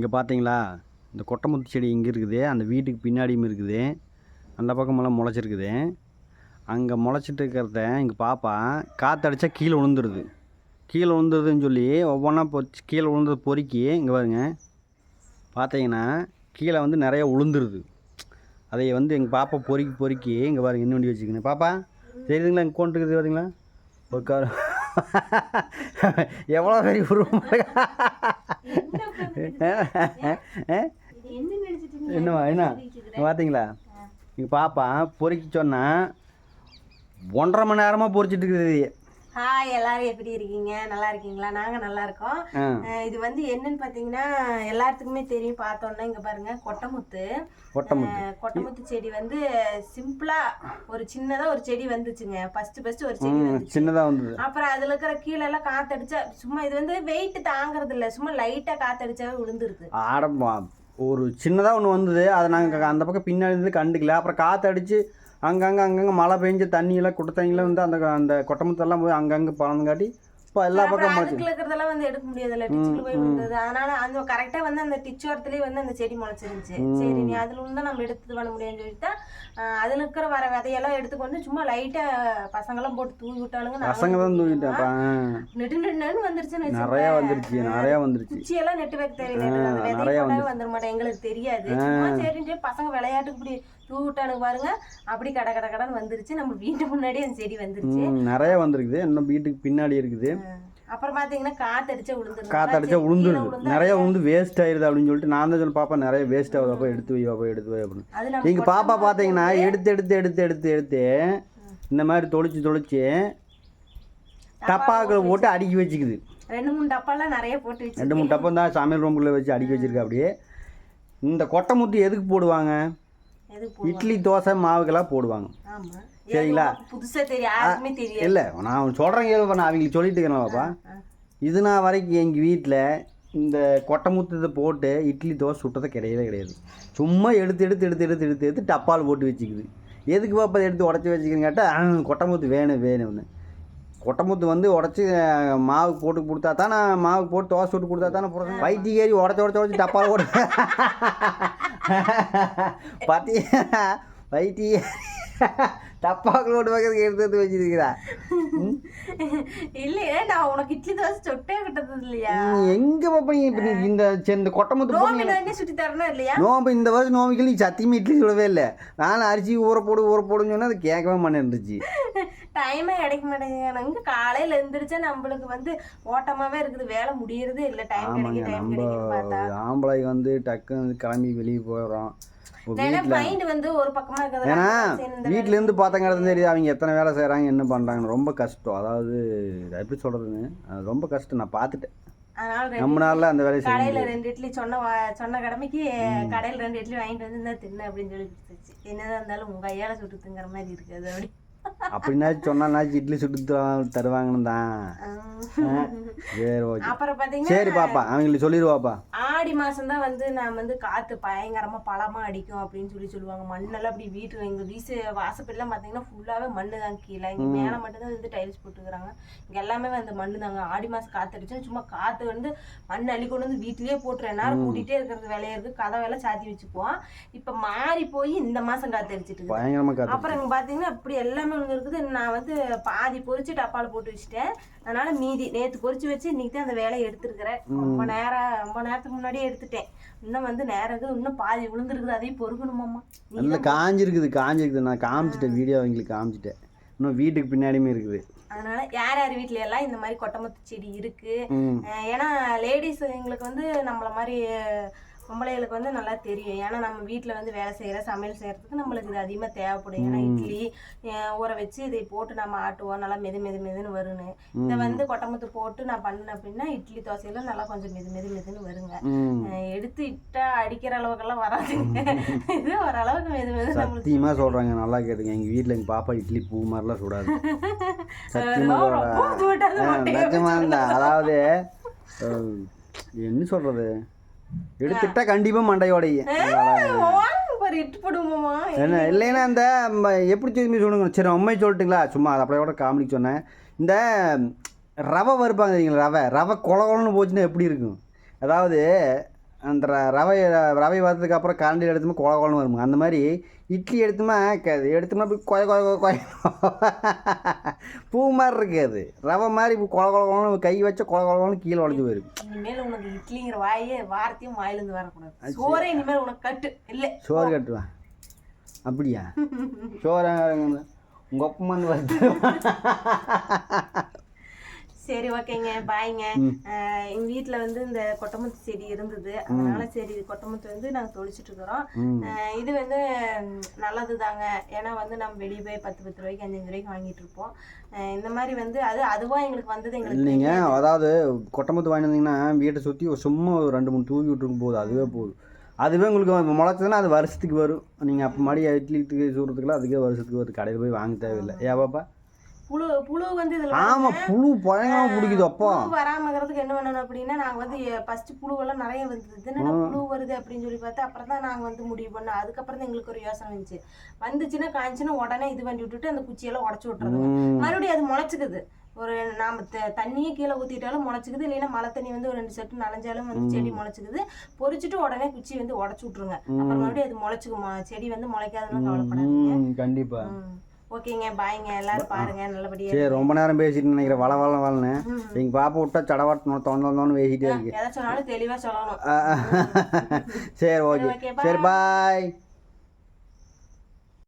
இங்கே பார்த்தீங்களா இந்த கொட்டமுத்து செடி இங்கே இருக்குது. அந்த வீட்டுக்கு பின்னாடியும் இருக்குது. அந்த பக்கமெல்லாம் முளைச்சிருக்குது. அங்கே முளைச்சிட்டு இருக்கிறத இங்கே பாப்பா காற்றடிச்சா கீழே விழுந்துருது. கீழே விழுந்துருதுன்னு சொல்லி ஒவ்வொன்றா பொ கீழே விழுந்தது பொறுக்கி இங்கே பாருங்க. பார்த்தீங்கன்னா கீழே வந்து நிறைய உளுந்துருது. அதை வந்து எங்கள் பாப்பா பொறுக்கி பொறுக்கி இங்கே பாருங்க என்ன வண்டி வச்சுக்கணும் பாப்பா தெரியுதுங்களா இங்கே கொண்டு இருக்குது பார்த்தீங்களா ஒரு கார் எவ்வளோ பெரிய உருவம்? என்னம்மா என்ன? பார்த்தீங்களா நீங்கள் பாப்பா பொறுக்கி சொன்னால் ஒன்றரை மணி நேரமாக பொறிச்சிட்டு இருக்குது ஹாய் எல்லாரும் எப்படி இருக்கீங்க? நல்லா இருக்கீங்களா? நாங்க நல்லா இருக்கோம். இது வந்து என்னன்னு பாத்தீங்கன்னா எல்லாத்துக்குமே தெரியும். பார்த்தோன்னா இங்க பாருங்க கொட்டமுத்து. கொட்டமுத்து. செடி வந்து சிம்பிளா ஒரு சின்னதா ஒரு செடி வந்துச்சுங்க. ஃபர்ஸ்ட் ஃபர்ஸ்ட் ஒரு செடி சின்னதாக வந்தது. அப்புறம் அதுல இருக்கிற கீழே எல்லாம் காத்தடிச்சா சும்மா இது வந்து வெயிட் தாங்குறது இல்ல சும்மா லைட்டா காத்தடிச்சாவே விழுந்துருது. ஆடம்பா. ஒரு சின்னதாக ஒன்று வந்தது. அதை நாங்கள் அந்த பக்கம் பின்னாடி இருந்து கண்டுக்கல. அப்புறம் காற்றடிச்சு அங்கங்கே அங்கங்கே மழை பெஞ்சு தண்ணியெல்லாம் குட்டை தண்ணியெல்லாம் வந்து அந்த அந்த கொட்டமுத்தெல்லாம் போய் அங்கங்கே பறந்துங்காட்டி இப்போ எல்லா பக்கம் இருக்கிறதெல்லாம் வந்து எடுக்க முடியாதுல்ல டிச்சுக்குள்ள போய் விழுந்தது. அதனால அந்த கரெக்டா வந்து அந்த டிச்சோரத்துலயே வந்து அந்த செடி முளைச்சிருந்துச்சு. சரி நீ அதுல இருந்தா நம்ம எடுத்து பண்ண முடியும்னு சொல்லிட்டு அதுல இருக்கிற வர விதையெல்லாம் எடுத்துக்கொண்டு சும்மா லைட்டா பசங்கெல்லாம் போட்டு தூவி நாங்களும் பசங்க தான் தூக்கிட்டேன் அப்ப, நெடு நெடுன்னு வந்துருச்சுன்னு நிறைய வந்துருச்சு நிறைய வந்துருச்சு. குச்சியெல்லாம் நெட்டு வைக்க தெரியல நிறைய வந்துட மாட்டேன் எங்களுக்கு தெரியாது. சரின்னு பசங்க விளையாட்டுக்கு இப்படி தூவி விட்டானுங்க பாருங்க. அப்படி கட கட கடன்னு வந்துருச்சு. நம்ம வீட்டு முன்னாடி அந்த செடி வந்துருச்சு. நிறைய வந்திருக்குது. இன்னும் வீட்டுக்கு பின்னாடி இருக்குது. அப்புறம் பாத்தீங்கன்னா காத்தடிச்சா விழுந்துருச்சு காற்றடிச்சா உளுந்துருது. நிறைய உளுந்து வேஸ்ட் ஆயிருது அப்படின்னு சொல்லிட்டு நான் தான் சொல்லி பாப்பா நிறைய வேஸ்ட் ஆகுது. அப்போ எடுத்து வை அப்போ எடுத்து வை அப்படின்னு. எங்கள் பாப்பா பார்த்தீங்கன்னா எடுத்து எடுத்து எடுத்து எடுத்து எடுத்து இந்த மாதிரி தொளிச்சு தொளிச்சு டப்பாக்களை போட்டு அடுக்கி வச்சுக்குது. ரெண்டு மூணு டப்பாலாம் நிறைய போட்டு வச்சு ரெண்டு மூணு டப்பம் தான் சமையல் ரூமுக்குள்ளே வச்சு அடுக்கி வச்சிருக்கா அப்படியே. இந்த கொட்டை முத்து எதுக்கு போடுவாங்க? இட்லி தோசை மாவுக்கெல்லாம் போடுவாங்க. சரிங்களா? ஏன் உனக்கு புதுசா தெரியும் இல்லை நான் சொல்கிறேன் கேள்வி நான் அவங்களுக்கு சொல்லிட்டு இருக்கிறேன் பாப்பா. இது நான் வரைக்கும் எங்கள் வீட்டில் இந்த கொட்டை முத்தத்தை போட்டு இட்லி தோசை சுட்டதை கிடையவே கிடையாது. சும்மா எடுத்து எடுத்து எடுத்து எடுத்து எடுத்து எடுத்து டப்பால் போட்டு வச்சுக்குது. எதுக்கு பாப்பா எடுத்து உடச்சி வச்சுக்கன்னு கேட்டால் கொட்டை முத்து வேணும் வேணும்னு. கொட்டை முத்து வந்து உடச்சி மாவு போட்டு கொடுத்தா தானே மாவு போட்டு தோசை சுட்டு கொடுத்தா தானே புரியும் வைத்தியேரி உடச்சி உடச்சி உடச்சி டப்பால் போட்டு. பாத்தி வைத்திய டப்பாக்கள் போட்டு வைக்கிறதுக்கு எடுத்து எடுத்து வச்சிருக்கிறா. இல்லையே நான் உனக்கு இட்லி தோசை சொட்டே கிட்டது இல்லையா? எங்க பாப்பா நீ இந்த இந்த கொட்டமுத்து நோம்பி சுட்டி தரணும் இல்லையா? நோம்பு இந்த வருஷம் நோம்பிக்கு நீ சத்தியமா இட்லி சுடவே இல்லை. நானும் அரிசி ஊற போடு ஊற போடுன்னு சொன்னா அது கேட்கவே மாட்டேன்ருச்சு டைமே கிடைக்க மாட்டேங்குது காலையில எந்திரிச்சா நம்மளுக்கு வந்து ஓட்டமாவே இருக்குது. வேலை முடியறதே இல்ல. டைம் கிடைக்க டைம் நம்ம கிடைக்க பார்த்தா. ஆம்பளை வந்து டக்குன்னு கிளம்பி வெளியே போயிடுறோம். ஏன்னா வீட்ல இருந்து பார்த்தாங்க தெரியுது அவங்க எத்தனை வேலை செய்கிறாங்க என்ன பண்ணுறாங்கன்னு ரொம்ப கஷ்டம். அதாவது எப்படி சொல்கிறதுன்னு அது ரொம்ப கஷ்டம். நான் பார்த்துட்டேன். ரெண்டு நம்மளால அந்த வேலையை செய்ய கடையில ரெண்டு இட்லி சொன்ன சொன்ன கடமைக்கு கடையில ரெண்டு இட்லி வாங்கிட்டு வந்து தின்னு அப்படின்னு சொல்லி என்னதான் இருந்தாலும் உங்க கையால சுட்டு திங்கிற மாதிரி இருக்குது. அப்படி அப்படின்னாச்சும் சொன்னாச்சும் இட்லி சுட்டு தரு- தருவாங்கன்னு தான். சரி ஓகே. அப்புறம் பாத்தீங்கன்னா சரி பாப்பா அவங்களுக்கு சொல்லிடுவாப்பா ஆடி மாசம் தான் வந்து நான் வந்து காத்து பயங்கரமா பழமா அடிக்கும் அப்படின்னு சொல்லி சொல்லுவாங்க. மண்ணெல்லாம் அப்படி வீட்டு எங்க வீசு வாசப்பெல்லாம் பாத்தீங்கன்னா ஃபுல்லாவே மண்ணு தான் கீழே. இங்க மேல மட்டும் தான் வந்து டைல்ஸ் போட்டுக்கிறாங்க. இங்க எல்லாமே வந்து மண்ணு தாங்க ஆடி மாசம் காத்து அடிச்சா சும்மா காத்து வந்து மண் அள்ளி கொண்டு வந்து வீட்லயே போட்டுரு நேரம் கூட்டிகிட்டே இருக்கிறது வேலையா இருக்கு. கதவெல்லாம் சாத்தி வச்சுக்குவோம். இப்ப மாறி போய் இந்த மாசம் காத்து அடிச்சிட்டு அப்புறம் இங்க பாத்தீங்கன்னா இப்படி எல்லாமே ஒன்று இருக்குது. நான் வந்து பாதி பொரிச்சு டப்பால போட்டு வச்சுட்டேன். அதனால மீதி நேத்து பொரிச்சு வச்சு இன்னைக்கு தான் அந்த வேலையை எடுத்திருக்கிறேன். ரொம்ப நேரம் ரொம்ப நேரத்துக்கு முன்னாடியே எடுத்துட்டேன். இன்னும் வந்து நேரம் இருக்குது. இன்னும் பாதி விழுந்துருக்குது. அதையும் பொறுக்கணுமாம்மா? நீ நல்லா காஞ்சிருக்குது காஞ்சிருக்குது. நான் காமிச்சிட்டேன் வீடியோ அவங்களுக்கு காமிச்சிட்டேன். இன்னும் வீட்டுக்கு பின்னாடியுமே இருக்குது. அதனால யார் யார் வீட்ல எல்லாம் இந்த மாதிரி கொட்டமத்து செடி இருக்கு? ஏன்னா லேடிஸ் எங்களுக்கு வந்து நம்மள மாதிரி பொம்பளைகளுக்கு வந்து நல்லா தெரியும். ஏன்னா நம்ம வீட்டில் வந்து வேலை செய்கிற சமையல் செய்கிறதுக்கு நம்மளுக்கு இது அதிகமாக தேவைப்படும். ஏன்னா இட்லி ஊற வச்சு இதை போட்டு நம்ம ஆட்டுவோம். நல்லா மெது மெது மெதுன்னு வருன்னு இதை வந்து கொட்டமுத்து போட்டு நான் பண்ணேன் அப்படின்னா இட்லி தோசையெல்லாம் நல்லா கொஞ்சம் மெது மெது மெதுன்னு வருங்க. எடுத்து இட்டா அடிக்கிற அளவுக்கெல்லாம் வராதுங்க இது ஓரளவுக்கு மெது மெது சத்தியமாக சொல்கிறாங்க நல்லா கேட்டுங்க எங்கள் வீட்டில் எங்கள் பாப்பா இட்லி பூ மாதிரிலாம் சுடாது. சத்தியமாக அதாவது என்ன சொல்கிறது எடுத்துட்டா கண்டிப்பாக மண்டையோடைய. என்ன இல்லைன்னா இந்த எப்படி திரும்பி சொல்லுங்க சரி உண்மை சொல்லட்டுங்களா? சும்மா அதை அப்படியே கூட காமெடி சொன்னேன். இந்த ரவை வறுப்பாங்க தெரியுங்களா ரவை? ரவை கொல கொலன்னு போச்சுன்னா எப்படி இருக்கும்? அதாவது அந்த ரவை ரவை வறுத்ததுக்கு அப்புறம் கரண்டியில் எடுத்துமா குழ குழன்னு வருங்க அந்த மாதிரி இட்லி எடுத்துமா க எடுத்தோம்னா போய் கொய கொய கொய பூ மாதிரி இருக்காது ரவை மாதிரி இப்போ குழ குழ குழன்னு கை வச்ச குழ குழன்னு கீழே உடஞ்சி போயிருக்கு இனிமேல் உனக்கு இட்லிங்கிற வாயே வார்த்தையும் வாயிலிருந்து வரக்கூடாது. சோறே இனிமேல் உனக்கு கட்டு. இல்லை. சோறு கட்டுவேன் அப்படியா? சோறு உங்கள் அப்பமா வருது சரி ஓகேங்க பாய்ங்க. எங்க வீட்ல வந்து இந்த கொட்டமுத்து செடி இருந்தது. அதனால சரி கொட்டமுத்து வந்து நாங்க தொளிச்சிட்டு இருக்கிறோம். இது வந்து நல்லது தாங்க. ஏன்னா வந்து நம்ம வெளியே போய் பத்து பத்து ரூபாய்க்கு அஞ்சு அஞ்சு ரூபாய்க்கு வாங்கிட்டு இருப்போம். இந்த மாதிரி வந்து அது அதுவா எங்களுக்கு வந்தது எங்களுக்கு இல்லைங்க. அதாவது கொட்டமத்து வாங்கி வந்தீங்கன்னா வீட்டை சுற்றி சும்மா ஒரு ரெண்டு மூணு தூவி விட்டுருக்கும் போது அதுவே போதும். அதுவே உங்களுக்கு முளைச்சதுன்னா அது வருஷத்துக்கு வரும். நீங்கள் அப்போ மடி இட்லிக்கு சூடுறதுக்குலாம் அதுக்கே வருஷத்துக்கு வருது கடையில் போய் வாங்க தேவையில்லை. ஏன் பாப்பா? புழு புழு வந்து இதுல ஆமாம் புழு பயங்கரமாக பிடிக்குது அப்பா. வராம இருக்கிறதுக்கு என்ன பண்ணணும் அப்படின்னா நாங்க வந்து ஃபர்ஸ்ட் புழுவெல்லாம் நிறைய வந்தது என்னடா புழு வருது அப்படின்னு சொல்லி பார்த்தா அப்புறம் தான் நாங்க வந்து முடிவு பண்ணோம். அதுக்கப்புறம் தான் எங்களுக்கு ஒரு யோசனை வந்துச்சு. வந்துச்சுன்னா காய்ச்சுன்னா உடனே இது பண்ணி விட்டுட்டு அந்த குச்சியெல்லாம் உடச்சு விட்டுறது. மறுபடியும் அது முளைச்சுக்குது. ஒரு நாம த- தண்ணியே கீழே ஊத்திட்டாலும் முளைச்சுக்குது. இல்லைன்னா மழை தண்ணி வந்து ஒரு ரெண்டு செட்டு நனைஞ்சாலும் வந்து செடி முளைச்சுக்குது. பொறிச்சிட்டு உடனே குச்சி வந்து உடச்சு விட்டுருங்க. அப்புறம் மறுபடியும் அது முளைச்சுக்குமா? செடி வந்து முளைக்காதுன்னு கவலைப்படாதீங்க. கண்டிப்பாக. ஓகேங்க பாய்ங்க எல்லாரும் பாருங்க நல்லபடியா சரி ரொம்ப நேரம் பேசிட்டு நினைக்கிறேன் வள வள வளன்னு. ம். எங்கள் பாப்பா விட்டா சடவாட்டணும் தொந்தோன்னு பேசிட்டே இருக்கு. எதை சொன்னாலும் தெளிவா சொல்லணும். சரி ஓகே. சரி பாய்.